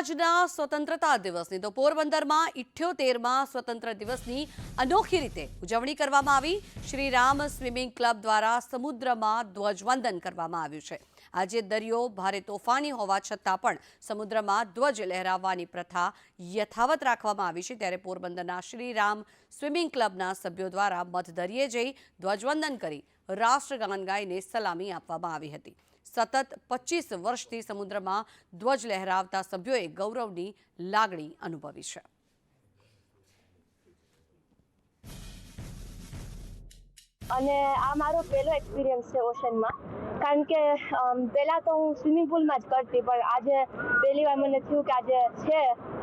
આજના સ્વતંત્રતા દિવસની તો પોરબંદરમાં ઇઠ્યોતેરમાં સ્વતંત્ર દિવસની અનોખી રીતે ઉજવણી કરવામાં આવી. શ્રી રામ સ્વિમિંગ ક્લબ દ્વારા સમુદ્રમાં ધ્વજવંદન કરવામાં આવ્યું છે. આજે દરિયો ભારે તોફાની હોવા છતાં પણ સમુદ્રમાં ધ્વજ લહેરાવવાની પ્રથા યથાવત રાખવામાં આવી છે. ત્યારે પોરબંદરના શ્રીરામ સ્વિમિંગ ક્લબના સભ્યો દ્વારા મધદરિયે જઈ ધ્વજવંદન કરી રાષ્ટ્રગાન ગાઈને સલામી આપવામાં આવી હતી. સતત પચીસ વર્ષથી સમુદ્રમાં ધ્વજ લહેરાવતા સભ્યોએ ગૌરવની લાગણી અનુભવી છે. અને આ મારો પહેલો એક્સપિરિયન્સ છે ઓશનમાં. કારણ કે પહેલાં તો હું સ્વિમિંગ પુલમાં જ કરતી પણ આજે પહેલી વાર મને થયું કે આજે છે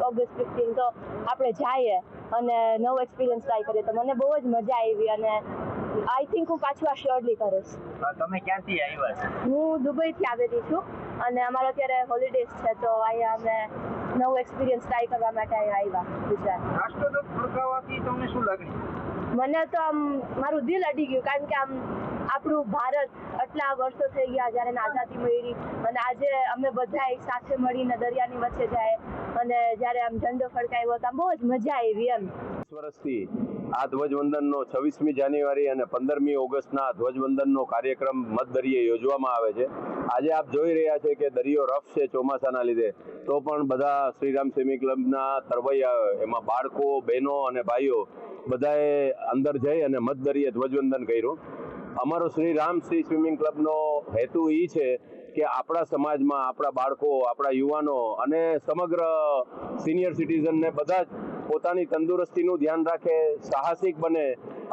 ઓગસ્ટ ફિફ્ટીન તો આપણે જઈએ અને નવો એક્સપિરિયન્સ ટ્રાય કરીએ. તો મને બહુ જ મજા આવી અને આઈ થિંક હું પાછું આ શ્યોરલી કરીશ. તમે ક્યાંથી આવ્યા છો? હું દુબઈથી આવેલી છું અને અમારે અત્યારે હોલિડેઝ છે તો અહીંયા અમે નવું એક્સપિરિયન્સ ટ્રાય કરવા માટે અહીંયા આવ્યા ગુજરાત. રાષ્ટ્રધ્વજ ફરકાવવાથી તમને શું લાગે? મને તો આમ મારું દિલ અડી ગયું કારણ કે આમ આપણું ભારત આટલા વર્ષો થઈ ગયા જ્યારે આઝાદી મળી અને આજે અમે બધા સાથે મળીને દરિયાની વચ્ચે જાય અને જ્યારે આમ ઝંડો ફડકાવ્યો તો બહુ જ મજા આવી એમ. વર્ષથી આ ધ્વજવંદનનો છવ્વીસમી જાન્યુઆરી અને પંદરમી ઓગસ્ટના ધ્વજવંદનનો કાર્યક્રમ મધદરિયે યોજવામાં આવે છે. આજે આપ જોઈ રહ્યા છે કે દરિયો રફ છે ચોમાસાના લીધે. તો પણ બધા શ્રીરામ સેમી ક્લબના તરવૈયા, એમાં બાળકો, બહેનો અને ભાઈઓ બધાએ અંદર જઈ અને મધદરિયે ધ્વજવંદન કર્યું. અમારો શ્રી રામ શ્રી સ્વિમિંગ ક્લબનો હેતુ એ છે કે આપણા સમાજમાં આપણા બાળકો, આપણા યુવાનો અને સમગ્ર સિનિયર સિટીઝનને બધા જ પોતાની તંદુરસ્તીનું ધ્યાન રાખે, સાહસિક બને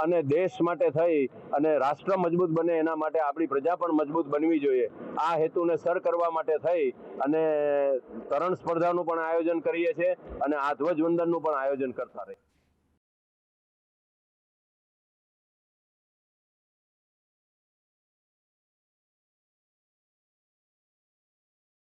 અને દેશ માટે થઈ અને રાષ્ટ્ર મજબૂત બને એના માટે આપણી પ્રજા પણ મજબૂત બનવી જોઈએ. આ હેતુને સર કરવા માટે થઈ અને તરણ સ્પર્ધાનું પણ આયોજન કરીએ છીએ અને આ ધ્વજવંદનનું પણ આયોજન કરતા રહીએ.